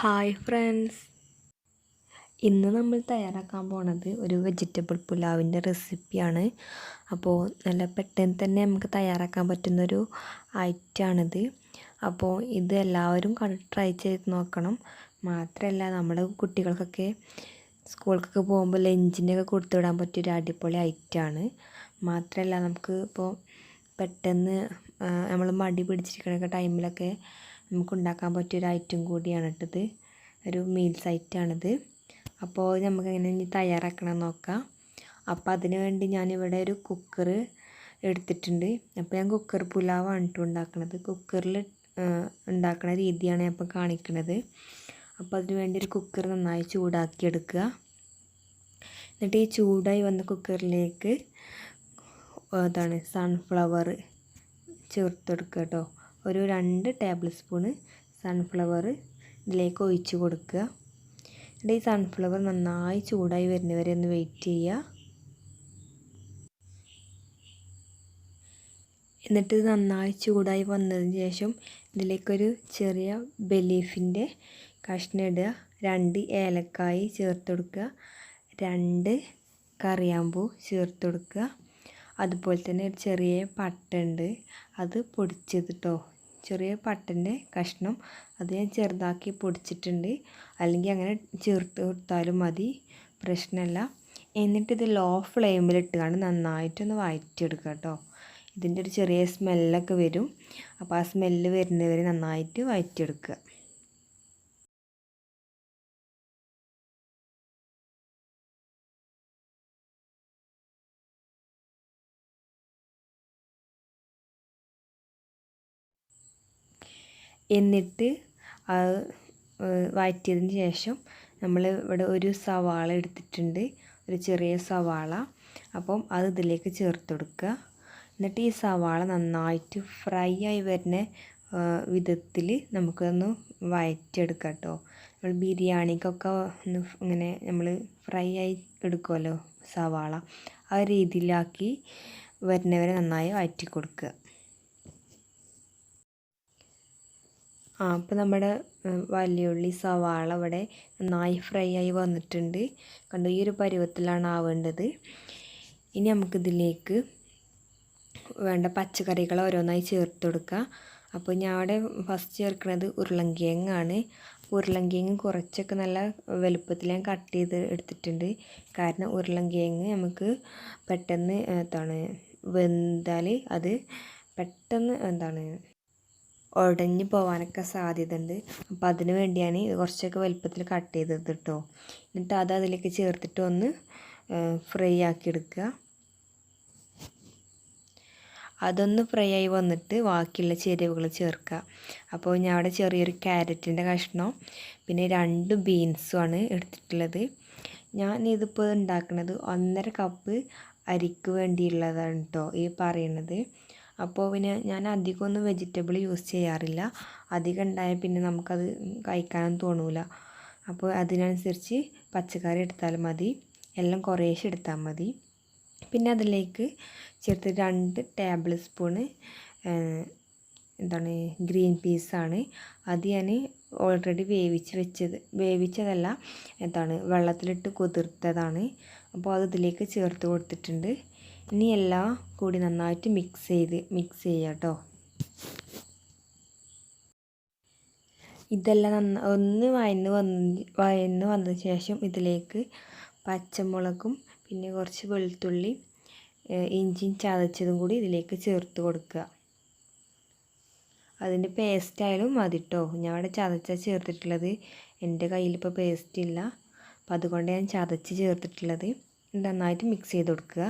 Hi friends. ഇന്ന് നമ്മൾ തയ്യാറാക്കാൻ പോണത് ഒരു വെജിറ്റബിൾ പുലാവിന്റെ റെസിപ്പിയാണ്. അപ്പോൾ നല്ല പെട്ടെന്ന് തന്നെ നമുക്ക് തയ്യാറാക്കാൻ പറ്റുന്നൊരു ഐറ്റമാണിത് അപ്പോൾ ഇത് എല്ലാവരും ട്രൈ ചെയ്ത് നോക്കണം. മാത്രമല്ല നമ്മുടെ കുട്ടികൾക്കൊക്കെ സ്കൂളിലൊക്കെ പോകുമ്പോൾ ലഞ്ചിനൊക്കെ കൊടുത്തുവിടാൻ പറ്റിയൊരു അടിപൊളി ഐറ്റാണ്. മാത്രമല്ല നമുക്ക് ഇപ്പോൾ പെട്ടെന്ന് നമ്മൾ മടി പിടിച്ചിരിക്കുന്ന ടൈമിലൊക്കെ നമുക്ക് ഉണ്ടാക്കാൻ പറ്റിയൊരു ഐറ്റം കൂടിയാണ് കേട്ടത്. ഒരു മീൽസ് ഐറ്റമാണിത് അപ്പോൾ നമുക്ക് എങ്ങനെ ഇനി തയ്യാറാക്കണം നോക്കാം. അപ്പോൾ അതിന് വേണ്ടി ഞാനിവിടെ ഒരു കുക്കർ എടുത്തിട്ടുണ്ട്. അപ്പോൾ ഞാൻ കുക്കർ പുലാവാണ് കേട്ടോ ഉണ്ടാക്കുന്നത് കുക്കറിൽ ഉണ്ടാക്കുന്ന രീതിയാണ് ഞാൻ ഇപ്പോൾ കാണിക്കുന്നത് അപ്പോൾ അതിന് വേണ്ടി ഒരു കുക്കർ നന്നായി ചൂടാക്കി എടുക്കുക എന്നിട്ട് ഈ ചൂടായി വന്ന കുക്കറിലേക്ക് അതാണ് സൺഫ്ലവർ ചേർത്തെടുക്കുക കേട്ടോ. ഒരു രണ്ട് ടേബിൾ സ്പൂണ് സൺഫ്ലവർ ഇതിലേക്ക് ഒഴിച്ച് കൊടുക്കുക. എന്നിട്ട് ഈ സൺഫ്ലവർ നന്നായി ചൂടായി വരുന്നവരെ ഒന്ന് വെയിറ്റ് ചെയ്യുക. എന്നിട്ട് ഇത് നന്നായി ചൂടായി വന്നതിന് ശേഷം ഇതിലേക്കൊരു ചെറിയ ബലീഫിന്റെ കഷ്ണം ഇടുക. രണ്ട് ഏലക്കായി ചേർത്ത് കൊടുക്കുക. രണ്ട് കറിയാമ്പൂ ചേർത്ത് കൊടുക്കുക. അതുപോലെ തന്നെ ഒരു ചെറിയ പട്ടുണ്ട്. അത് പൊടിച്ചത് കേട്ടോ ചെറിയ പട്ടന്റെ കഷ്ണം അത് ഞാൻ ചെറുതാക്കി പൊടിച്ചിട്ടുണ്ട്. അല്ലെങ്കിൽ അങ്ങനെ ചേർത്ത് കൊടുത്താലും മതി. പ്രശ്നമല്ല എന്നിട്ട് ഇത് ലോ ഫ്ലെയിമിലിട്ടുകൊണ്ട് നന്നായിട്ടൊന്ന് വഴറ്റിയെടുക്കുക കേട്ടോ. ഇതിന്റെ ഒരു ചെറിയ സ്മെല്ലൊക്കെ വരും. അപ്പോൾ ആ സ്മെല്ല് വരുന്നവരെ നന്നായിട്ട് വഴറ്റിയെടുക്കുക എന്നിട്ട് അത് വഴറ്റിയതിന് ശേഷം നമ്മൾ ഇവിടെ ഒരു സവാള എടുത്തിട്ടുണ്ട്. ഒരു ചെറിയ സവാള. അപ്പം അത് ഇതിലേക്ക് ചേർത്ത് കൊടുക്കുക. എന്നിട്ട് ഈ സവാള നന്നായിട്ട് ഫ്രൈ ആയി വരുന്ന വിധത്തിൽ നമുക്കൊന്ന് വഴറ്റിയെടുക്കാം കേട്ടോ. നമ്മൾ ബിരിയാണിക്കൊക്കെ ഒന്ന് ഇങ്ങനെ നമ്മൾ ഫ്രൈ ആയി എടുക്കുമല്ലോ സവാള. ആ രീതിയിലാക്കി വരുന്നവരെ നന്നായി വഴറ്റി കൊടുക്കുക ആ അപ്പോൾ നമ്മുടെ വലിയുള്ളി സവാള ഇവിടെ നന്നായി ഫ്രൈ ആയി വന്നിട്ടുണ്ട്. കണ്ടു ഈ ഒരു പരുവത്തിലാണ് ആവേണ്ടത്. ഇനി നമുക്കിതിലേക്ക് വേണ്ട പച്ചക്കറികൾ ഓരോന്നായി ചേർത്ത് കൊടുക്കുക അപ്പോൾ ഞാൻ അവിടെ ഫസ്റ്റ് ചേർക്കുന്നത് ഉരുളങ്കിഴങ്ങാണ് ഉരുളങ്കിഴങ്ങ് കുറച്ചൊക്കെ നല്ല വലുപ്പത്തിൽ ഞാൻ കട്ട് ചെയ്ത് എടുത്തിട്ടുണ്ട്. കാരണം ഉരുളങ്കിഴങ്ങ് നമുക്ക് പെട്ടെന്ന് എന്താണ് വെന്താൽ അത് പെട്ടെന്ന് എന്താണ് ഉടഞ്ഞു പോകാനൊക്കെ സാധ്യത ഉണ്ട് അപ്പോൾ അതിന് വേണ്ടിയാണ് കുറച്ചൊക്കെ വലുപ്പത്തിൽ കട്ട് ചെയ്തത് കേട്ടോ എന്നിട്ട് അത് അതിലേക്ക് ചേർത്തിട്ട് ഒന്ന് ഫ്രൈ ആക്കി എടുക്കുക. അതൊന്ന് ഫ്രൈ ആയി വന്നിട്ട് ബാക്കിയുള്ള ചേരുവകൾ ചേർക്കുക. അപ്പോൾ ഞാൻ അവിടെ ചെറിയൊരു ക്യാരറ്റിന്റെ കഷ്ണം പിന്നെ രണ്ട് ബീൻസുമാണ് എടുത്തിട്ടുള്ളത്. ഞാൻ ഇതിപ്പോൾ ഉണ്ടാക്കുന്നത് ഒന്നര കപ്പ് അരിക്ക് വേണ്ടിയുള്ളതാണ് കേട്ടോ ഈ പറയുന്നത്. അപ്പോൾ പിന്നെ ഞാൻ അധികമൊന്നും വെജിറ്റബിൾ യൂസ് ചെയ്യാറില്ല. അധികം ഉണ്ടായാൽ പിന്നെ നമുക്കത് കഴിക്കാനും തോന്നൂല. അപ്പോൾ അതിനനുസരിച്ച് പച്ചക്കറി എടുത്താൽ മതി. എല്ലാം കുറേശ്ശെ എടുത്താൽ മതി. പിന്നെ അതിലേക്ക് ചേർത്ത് രണ്ട് ടേബിൾ സ്പൂണ് എന്താണ് ഗ്രീൻ പീസാണ് അത് ഞാൻ ഓൾറെഡി വേവിച്ച് വെച്ചത്. വേവിച്ചതല്ല എന്താണ് വെള്ളത്തിലിട്ട് കുതിർത്തതാണ്. അപ്പോൾ അത് ഇതിലേക്ക് ചേർത്ത് കൊടുത്തിട്ടുണ്ട്. ഇനി എല്ലാം കൂടി നന്നായിട്ട് മിക്സ് ചെയ്ത് മിക്സ് ചെയ്യുക കേട്ടോ ഇതെല്ലാം നന്ന ഒന്ന് വയന്ന് വന്ന് വയന്ന് വന്നതിന് ശേഷം ഇതിലേക്ക് പച്ചമുളകും പിന്നെ കുറച്ച് വെളുത്തുള്ളി ഇഞ്ചിയും ചതച്ചതും കൂടി ഇതിലേക്ക് ചേർത്ത് കൊടുക്കുക. അതിന്റെ പേസ്റ്റ് ആയാലും മതി കേട്ടോ ഞാൻ അവിടെ ചതച്ച ചേർത്തിട്ടുള്ളത്. എന്റെ കയ്യിലിപ്പോൾ പേസ്റ്റ് ഇല്ല. അപ്പം അതുകൊണ്ട് ഞാൻ ചതച്ച് ചേർത്തിട്ടുള്ളത്. നന്നായിട്ട് മിക്സ് ചെയ്ത് കൊടുക്കുക.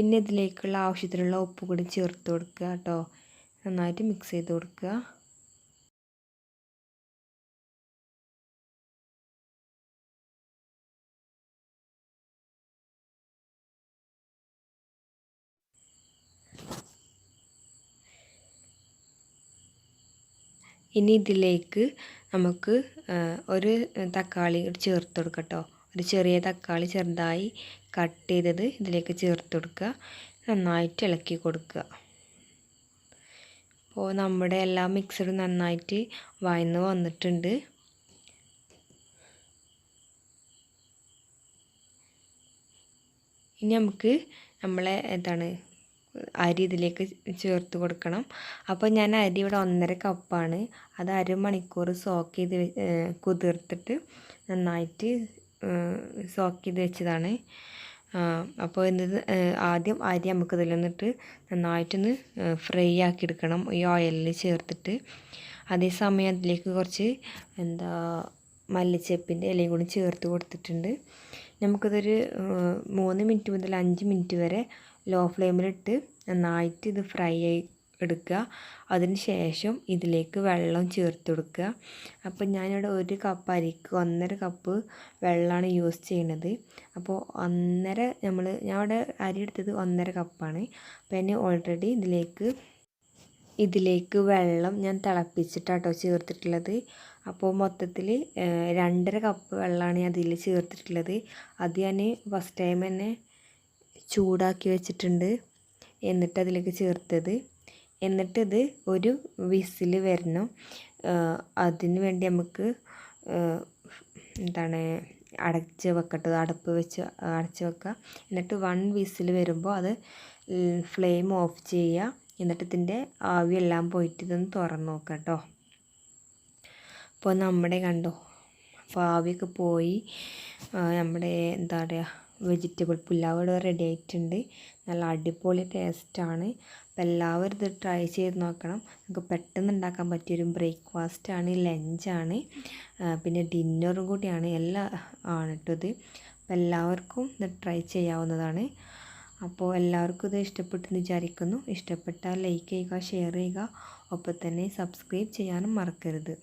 പിന്നെ ഇതിലേക്കുള്ള ആവശ്യത്തിനുള്ള ഉപ്പ് കൂടി ചേർത്ത് കൊടുക്കുക കേട്ടോ. നന്നായിട്ട് മിക്സ് ചെയ്ത് കൊടുക്കുക. ഇനി ഇതിലേക്ക് നമുക്ക് ഒരു തക്കാളി ചേർത്ത് കൊടുക്കട്ടോ ഒരു ചെറിയ തക്കാളി ചെറുതായി കട്ട് ചെയ്തത് ഇതിലേക്ക് ചേർത്ത് കൊടുക്കുക. നന്നായിട്ട് ഇളക്കി കൊടുക്കുക. അപ്പോൾ നമ്മുടെ എല്ലാ മിക്സറും നന്നായിട്ട് വയന്ന് വന്നിട്ടുണ്ട്. ഇനി നമുക്ക് നമ്മളെ എന്താണ് അരി ഇതിലേക്ക് ചേർത്ത് കൊടുക്കണം. അപ്പോൾ ഞാൻ അരി ഇവിടെ ഒന്നര കപ്പാണ്. അത് അരമണിക്കൂർ സോക്ക് ചെയ്ത് കുതിർത്തിട്ട് നന്നായിട്ട് സോക്ക് ചെയ്ത് വെച്ചതാണ്. അപ്പോൾ എന്തത് ആദ്യം അരി നമുക്ക് ഇതിൽ നിന്നിട്ട് നന്നായിട്ടൊന്ന് ഫ്രൈ ആക്കി എടുക്കണം ഈ ഓയിലിൽ ചേർത്തിട്ട്. അതേസമയം അതിലേക്ക് കുറച്ച് എന്താ മല്ലിച്ചപ്പിന്റെ ഇലയും കൂടി ചേർത്ത് കൊടുത്തിട്ടുണ്ട്. നമുക്കിതൊരു മൂന്ന് മിനിറ്റ് മുതൽ അഞ്ച് മിനിറ്റ് വരെ ലോ ഫ്ലെയിമിലിട്ട് നന്നായിട്ട് ഇത് ഫ്രൈ ആയി എടുക്കുക. അതിന് ശേഷം ഇതിലേക്ക് വെള്ളം ചേർത്ത് കൊടുക്കുക. അപ്പോൾ ഞാനിവിടെ ഒരു കപ്പ് അരിക്ക് ഒന്നര കപ്പ് വെള്ളമാണ് യൂസ് ചെയ്യുന്നത്. അപ്പോൾ ഒന്നര നമ്മൾ ഞാൻ ഇവിടെ അരി എടുത്തത് ഒന്നര കപ്പാണ് അപ്പോൾ എന്നെ ഓൾറെഡി ഇതിലേക്ക് ഇതിലേക്ക് വെള്ളം ഞാൻ തിളപ്പിച്ചിട്ടാട്ടോ ചേർത്തിട്ടുള്ളത്. അപ്പോൾ മൊത്തത്തിൽ രണ്ടര കപ്പ് വെള്ളമാണ് ഞാൻ അതിൽ ചേർത്തിട്ടുള്ളത്. അത് ഞാൻ ഫസ്റ്റ് ടൈം തന്നെ ചൂടാക്കി വെച്ചിട്ടുണ്ട്. എന്നിട്ട് അതിലേക്ക് ചേർത്തത്. എന്നിട്ടിത് ഒരു വിസിൽ വരണം. അതിന് വേണ്ടി നമുക്ക് എന്താണ് അടച്ച് വെക്കട്ടത് അടപ്പ് വെച്ച് അടച്ച് വെക്കുക. എന്നിട്ട് വൺ വിസിൽ വരുമ്പോൾ അത് ഫ്ലെയിം ഓഫ് ചെയ്യുക. എന്നിട്ട് ഇതിന്റെ ആവിയെല്ലാം പോയിട്ട് ഇതൊന്ന് തുറന്ന് നോക്കാം കേട്ടോ. അപ്പോൾ നമ്മുടെ കണ്ടോ അപ്പോൾ ആവിയൊക്കെ പോയി നമ്മുടെ എന്താ പറയുക വെജിറ്റബിൾ പുലാവ് ഇവിടെ റെഡി ആയിട്ടുണ്ട്. നല്ല അടിപൊളി ടേസ്റ്റാണ്. അപ്പോൾ എല്ലാവരും ഇത് ട്രൈ ചെയ്ത് നോക്കണം. നമുക്ക് പെട്ടെന്ന് ഉണ്ടാക്കാൻ പറ്റിയൊരു ബ്രേക്ക്ഫാസ്റ്റാണ് ലഞ്ചാണ്. പിന്നെ ഡിന്നറും കൂടിയാണ്. എല്ലാ ആണ് കേട്ടോ ഇത്. അപ്പോൾ എല്ലാവർക്കും ഇത് ട്രൈ ചെയ്യാവുന്നതാണ്. അപ്പോൾ എല്ലാവർക്കും ഇത് ഇഷ്ടപ്പെട്ടെന്ന് വിചാരിക്കുന്നു. ഇഷ്ടപ്പെട്ടാൽ ലൈക്ക് ചെയ്യുക ഷെയർ ചെയ്യുക. ഒപ്പം തന്നെ സബ്സ്ക്രൈബ് ചെയ്യാനും മറക്കരുത്.